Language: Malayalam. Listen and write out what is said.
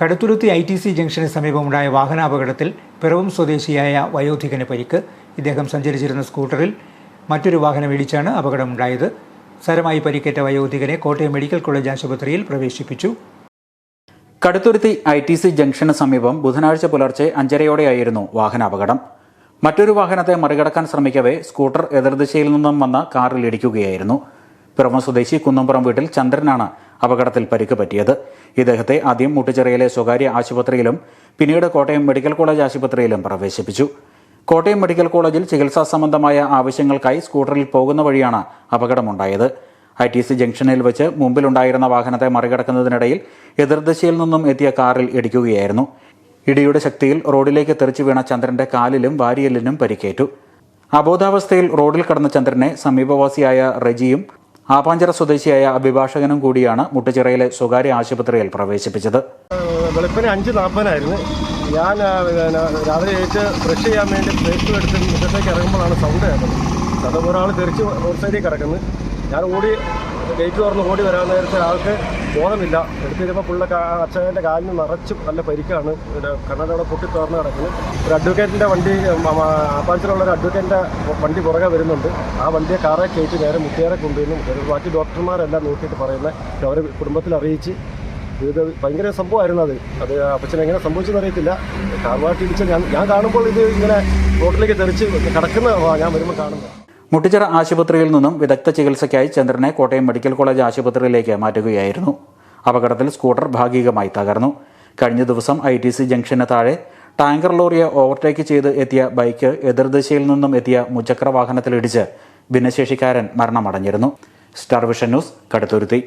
കടുത്തുരുത്തി ഐ ടി സി ജംഗ്ഷന് സമീപമുണ്ടായ വാഹനാപകടത്തിൽ പിറവം സ്വദേശിയായ വയോധികന് പരിക്ക്. ഇദ്ദേഹം സഞ്ചരിച്ചിരുന്ന സ്കൂട്ടറിൽ മറ്റൊരു വാഹനം ഇടിച്ചാണ് അപകടമുണ്ടായത്. സാരമായി പരിക്കേറ്റ വയോധികനെ കോട്ടയം മെഡിക്കൽ കോളേജ് ആശുപത്രിയിൽ പ്രവേശിപ്പിച്ചു. കടുത്തുരുത്തി ഐ ടി സി ജംഗ്ഷന് സമീപം ബുധനാഴ്ച പുലർച്ചെ അഞ്ചരയോടെയായിരുന്നു വാഹനാപകടം. മറ്റൊരു വാഹനത്തെ മറികടക്കാൻ ശ്രമിക്കവേ സ്കൂട്ടർ എതിർദിശയിൽ നിന്നും വന്ന കാറിൽ ഇടിക്കുകയായിരുന്നു. പിറവം സ്വദേശി കുന്നംപുറം വീട്ടിൽ ചന്ദ്രനാണ് അപകടത്തിൽ പരിക്ക് പറ്റിയത്. ഇദ്ദേഹത്തെ ആദ്യം മുട്ടുചിറയിലെ സ്വകാര്യ ആശുപത്രിയിലും പിന്നീട് കോട്ടയം മെഡിക്കൽ കോളേജ് ആശുപത്രിയിലും പ്രവേശിപ്പിച്ചു. കോട്ടയം മെഡിക്കൽ കോളേജിൽ ചികിത്സാ സംബന്ധമായ ആവശ്യങ്ങൾക്കായി സ്കൂട്ടറിൽ പോകുന്ന വഴിയാണ് അപകടമുണ്ടായത്. ഐ ടി സി ജംഗ്ഷനിൽ വെച്ച് മുമ്പിലുണ്ടായിരുന്ന വാഹനത്തെ മറികടക്കുന്നതിനിടയിൽ എതിർദിശയിൽ നിന്നും എത്തിയ കാറിൽ ഇടിക്കുകയായിരുന്നു. ഇടിയുടെ ശക്തിയിൽ റോഡിലേക്ക് തെറിച്ചു വീണ ചന്ദ്രന്റെ കാലിലും വാരിയലിനും പരിക്കേറ്റു. അബോധാവസ്ഥയിൽ റോഡിൽ കടന്ന ചന്ദ്രനെ സമീപവാസിയായ റെജിയും ആപാഞ്ചിറ സ്വദേശിയായ അഭിഭാഷകനും കൂടിയാണ് മുട്ടുചിറയിലെ സ്വകാര്യ ആശുപത്രിയിൽ പ്രവേശിപ്പിച്ചത്. വെളുപ്പിന് അഞ്ച് നാൽപ്പതിനായിരുന്നു. ഞാൻ രാവിലെ എഴുത്ത് ബ്രഷ് ചെയ്യാൻ വേണ്ടി പേസ്റ്റ് എടുത്ത് മുറ്റത്തേക്ക് ഇറങ്ങുമ്പോഴാണ് സൗണ്ട് കേട്ടത്. അത് ഒരാൾ തെറിച്ച് റോഡ് സൈഡിൽ കിടക്കുന്നത് ഞാൻ ഓടി ഗേറ്റ് തുറന്ന് ഓടി വരാൻ നേരത്തെ ആൾക്ക് ബോധമില്ല. എടുത്തിരുമ്പോൾ പുള്ള അച്ഛന്റെ കാലിന് നിറച്ച് നല്ല പരിക്കാണ്. കണ്ണടവിടെ പൊട്ടി തുറന്ന് കിടക്കുന്നത് ഒരു അഡ്വക്കേറ്റിന്റെ വണ്ടി ആപ്പാഞ്ചിലുള്ള ഒരു അഡ്വക്കേറ്റിന്റെ വണ്ടി പുറകെ വരുന്നുണ്ട്. ആ വണ്ടിയെ കാറെ കയറ്റി നേരെ മുട്ടിയേറെ കൊണ്ടുവരുന്നു. ബാക്കി ഡോക്ടർമാരെല്ലാം നോക്കിയിട്ട് പറയുന്നത് അവരെ കുടുംബത്തിൽ അറിയിച്ച്. ഇത് ഭയങ്കര സംഭവമായിരുന്നു അത്. അത് അപ്പച്ചൻ എങ്ങനെ സംഭവിച്ചെന്ന് അറിയത്തില്ല. കാർവാട്ടി ഇടിച്ച ഞാൻ ഞാൻ കാണുമ്പോൾ ഇത് ഇങ്ങനെ റോട്ടിലേക്ക് തെറിച്ച് കിടക്കുന്ന ഞാൻ വരുമ്പോൾ കാണുന്നത്. മുട്ടിച്ചിറ ആശുപത്രിയിൽ നിന്നും വിദഗ്ധ ചികിത്സയ്ക്കായി ചന്ദ്രനെ കോട്ടയം മെഡിക്കൽ കോളേജ് ആശുപത്രിയിലേക്ക് മാറ്റുകയായിരുന്നു. അപകടത്തിൽ സ്കൂട്ടർ ഭാഗികമായി തകർന്നു. കഴിഞ്ഞ ദിവസം ഐ ടി സി ജംഗ്ഷന് താഴെ ടാങ്കർ ലോറിയെ ഓവർടേക്ക് ചെയ്ത് എത്തിയ ബൈക്ക് എതിർദിശയിൽ നിന്നും എത്തിയ മുച്ചക്ര വാഹനത്തിലിടിച്ച് ഭിന്നശേഷിക്കാരൻ മരണമടഞ്ഞിരുന്നു. Star vision news Kaduthuruthy.